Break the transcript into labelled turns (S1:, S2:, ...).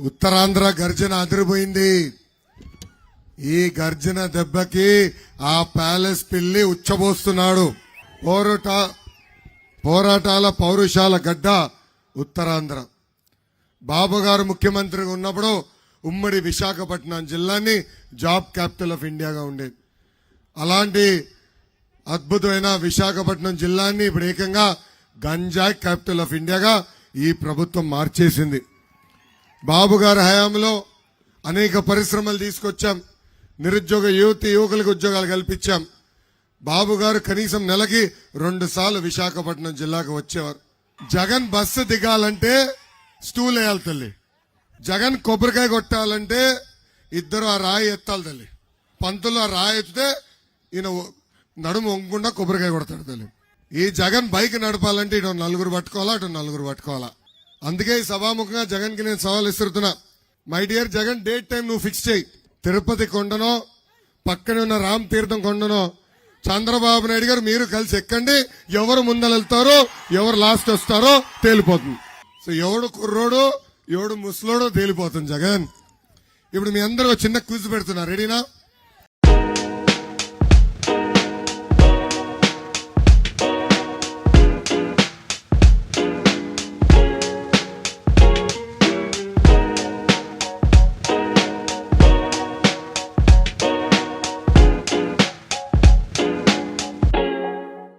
S1: ఉత్తరాంధ్ర గర్జన అదిరిపోయింది. ఈ గర్జన దెబ్బకి ఆ ప్యాలెస్ పిల్లి ఉచ్చబోస్తున్నాడు. పోరాట పోరాటాల పౌరుషాల గడ్డ ఉత్తరాంధ్ర. బాబు గారు ముఖ్యమంత్రిగా ఉన్నప్పుడు ఉమ్మడి విశాఖపట్నం జిల్లాని జాబ్ క్యాపిటల్ ఆఫ్ ఇండియాగా ఉండేది. అలాంటి అద్భుతమైన విశాఖపట్నం జిల్లాని ఇప్పుడు ఏకంగా గంజాయ్ క్యాపిటల్ ఆఫ్ ఇండియాగా ఈ ప్రభుత్వం మార్చేసింది. బాబు గారి హయాంలో అనేక పరిశ్రమలు తీసుకొచ్చాం. నిరుద్యోగ యువతి యువకులకు ఉద్యోగాలు కల్పించాం. బాబు గారు కనీసం నెలకి రెండు సార్లు విశాఖపట్నం జిల్లాకు వచ్చేవారు. జగన్ బస్సు దిగాలంటే స్టూల్ వేయాలి తల్లి. జగన్ కొబ్బరికాయ కొట్టాలంటే ఇద్దరు ఆ రాయి ఎత్తాలి తల్లి. పంతులు ఆ రాయి ఎత్తితే ఈయన నడుము వంగకుండా కొబ్బరికాయ కొడతాడు తల్లి. ఈ జగన్ బైక్ నడపాలంటే ఇటు నలుగురు పట్టుకోవాలా అటు నలుగురు పట్టుకోవాలా? అందుకే ఈ సభాముఖంగా జగన్కి నేను సవాల్ ఇస్తున్నా my dear Jagan date time నువ్వు ఫిక్స్ చేయి. తిరుపతి కొండనో పక్కనే ఉన్న రామ్ తీర్థం కొండనో చంద్రబాబు నాయుడు గారు మీరు కలిసి ఎక్కండి. ఎవరు ముందర వెళ్తారో ఎవరు లాస్ట్ వస్తారో తేలిపోతుంది. సో ఎవడు కుర్రోడు ఎవడు ముసలోడో తేలిపోతుంది జగన్. ఇప్పుడు మీ అందరూ ఒక చిన్న క్విజ్ పెడుతున్నారు రెడీనా